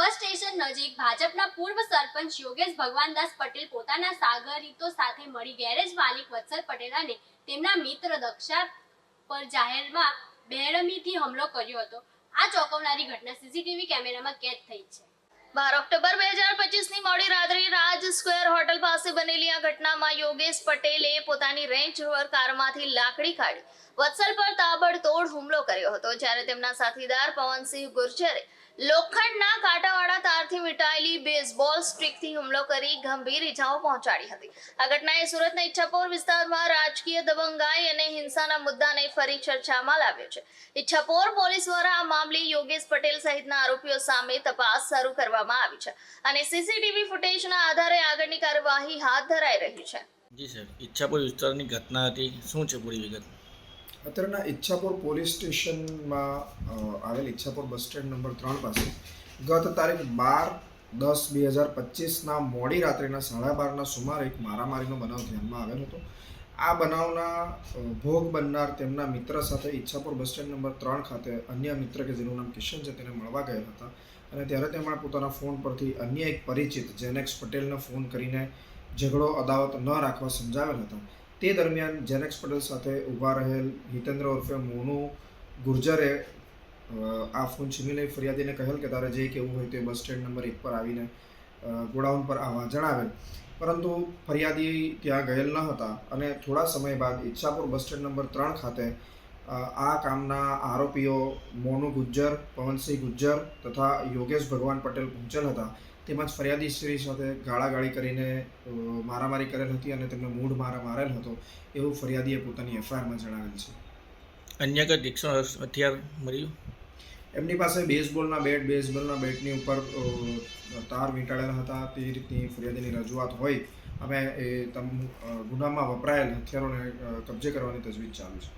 Bus station નજીક ભાજપના પૂર્વ સરપંચ યોગેશ ભગવાનદાસ પટેલ પોતાના સાગરીતો સાથે મળી ગેરેજ માલિક વત્સલ પટેલ અને તેમના મિત્ર દક્ષા પર જાહેરમાં બેરમીથી હુમલો કર્યો હતો. આ ચોંકાવનારી ઘટના સીસીટીવી કેમેરામાં કેદ થઈ છે. બાર ઓક્ટોબર બે હજાર પચીસની મોડી રાત્રે રાજ સ્ક્વેર હોટલ પાસે બનેલી આ ઘટનામાં યોગેશ પટેલે પોતાની રેન્જ રોવર કારમાંથી લાકડી કાઢી વત્સલ પર તાબડતોડ હુમલો કર્યો હતો. જ્યારે તેમના સાથીદાર પવનસિંહ ગુર્જરે લોખંડના કાંટાવાળા તારથી વીંટાયેલી બેઝબોલ સ્ટ્રીકથી હુમલો કરી ગંભીર ઇજાઓ પહોંચાડી હતી. આ ઘટનાએ સુરતના ઈચ્છાપોર વિસ્તારમાં રાજકીય દબંગાઈ અને હિંસાના મુદ્દાને ફરી ચર્ચામાં લાવ્યો છે. ઈચ્છાપોર પોલીસ દ્વારા આ મામલે યોગેશ પટેલ સહિતના આરોપીઓ સામે તપાસ શરૂ કરવામાં આવી છે અને સીસીટીવી ફૂટેજના આધારે આગળની કાર્યવાહી હાથ ધરાઈ રહી છે. જી સર, ઈચ્છાપુર વિસ્તારની ઘટના હતી. શું છે પૂરી વિગત? અત્યારના ઈચ્છાપુર પોલીસ સ્ટેશનમાં આવેલ ઈચ્છાપુર બસ સ્ટેન્ડ નંબર ત્રણ પાસે ગત તારીખ બાર દસ બે હજાર પચીસના મોડી રાત્રિના સાડા બારના સુમારે એક મારામારીનો બનાવ ધ્યાનમાં આવેલ હતો. આ બનાવના ભોગ બનનાર તેમના મિત્ર સાથે ઈચ્છાપુર બસ સ્ટેન્ડ નંબર ત્રણ ખાતે અન્ય મિત્ર કે જેનું નામ કિશન છે તેને મળવા ગયા હતા અને ત્યારે તેમણે પોતાના ફોન પરથી અન્ય એક પરિચિત, જેનેક્સ પટેલને ફોન કરીને ઝઘડો, અદાવત ન રાખવા સમજાવેલ હતા. તે દરમિયાન જેનેક્સ પટેલ સાથે ઊભા રહેલ હિતેન્દ્ર ઉર્ફે મોનુ ગુર્જરે આ ફોન છીનવી લઈ ફરિયાદીને કહેલ કે તારે જે કહેવું હોય તે બસ સ્ટેન્ડ નંબર એક પર આવીને ગોડાઉન પર આવવા જણાવેલ. પરંતુ ફરિયાદી ત્યાં ગયેલ ન હતા અને થોડા સમય બાદ ઈચ્છાપુર બસ સ્ટેન્ડ નંબર ત્રણ ખાતે આ કામના આરોપીઓ મોનુ ગુજ્જર પવનસિંહ ગુજ્જર તથા યોગેશ ભગવાન પટેલ પહોંચેલ હતા. તેમજ ફરિયાદી શ્રી સાથે ગાળાગાળી કરીને મારામારી કરેલ હતી અને તેમને મૂઢ મારા મારેલ હતો એવું ફરિયાદીએ પોતાની એફઆઈઆરમાં જણાવેલ છે. અન્ય કંઈ તીક્ષ્ણ હથિયાર મળ્યું? એમની પાસે બેઝબોલના બેટ બેઝબોલના બેટની ઉપર તાર વીંટાળેલા હતા. તે રીતની ફરિયાદીની રજૂઆત હોય. અમે એ તમ ગુનામાં વપરાયેલ હથિયારોને કબજે કરવાની તજવીજ ચાલુ છે.